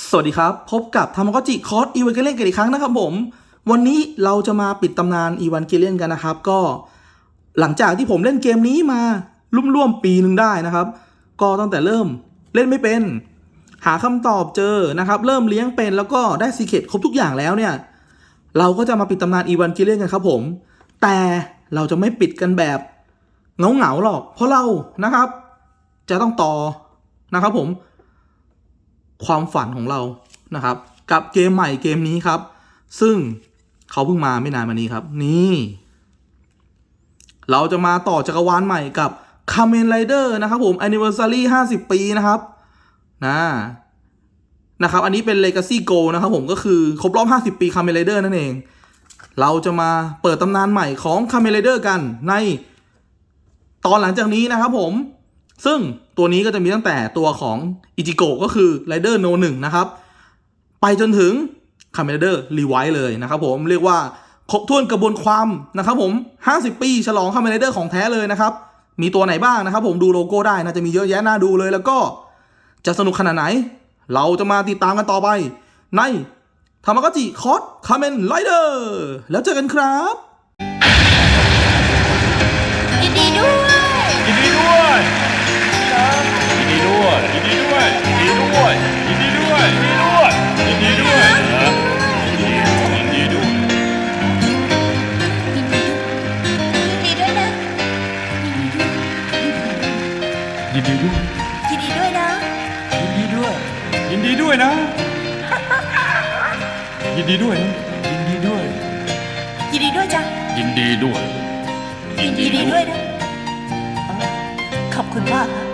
สวัสดีครับ พบกับธรรมกจิคอร์สอีวานเกเลียนกันอีกครั้งนะครับผม วันนี้เราจะมาปิดตำนานอีวานเกเลียนกันนะครับ ก็หลังจากที่ผมเล่นเกมนี้มาร่วมๆปีหนึ่งได้นะครับ ก็ตั้งแต่เริ่มเล่นไม่เป็น หาคำตอบเจอนะครับ เริ่มเลี้ยงเป็นแล้วก็ได้ซีเคตครบทุกอย่างแล้วเนี่ย เราก็จะมาปิดตำนานอีวานเกเลียนกันครับผม แต่เราจะไม่ปิดกันแบบเงาๆหรอก เพราะเรานะครับ จะต้องต่อนะครับผม ความฝันของเรานะครับ กับเกมใหม่เกมนี้ครับ ซึ่งเขาเพิ่งมาไม่นานมานี้ครับ นี่ เราจะมาต่อจักรวาลใหม่กับ k a m e n Rider นะครับผม Anniversary 50 ปีนะครับนะนะครับอันนี้เป็น Legacy Go นะครับผมก็คือครบรอบ 50 ปี k a m e n Rider นั่นเอง เราจะมาเปิดตำนานใหม่ของ k a m e n Rider กันในตอนหลังจากนี้นะครับผม ซึ่งตัวนี้ก็จะมีตั้งแต่ตัวของอิจิโกะก็คือ Rider No 1นะครับ ไปจนถึง k a m e n Rider Revive เลยนะครับผมเรียกว่าครบถ้วนกระบวนความนะครับผม 50 ปีฉลอง k a m e n Rider ของแท้เลยนะครับ มีตัวไหนบ้างนะครับผมดูโลโก้ได้น่าจะมีเยอะแยะน่าดูเลย แล้วก็จะสนุกขนาดไหน เราจะมาติดตามกันต่อไป ในธรรมกจิคอร์สคาเมนไรเดอร์แล้วเจอกันครับ นดีด้วย ยินดีด้วยนะ ยินดีด้วย ยินดีด้วยนะ ยินดีด้วยนะยินดีด้วย ยินดีด้วยจ้ะยินดีด้วย ยินดีด้วยนะเออขอบคุณมากค่ะ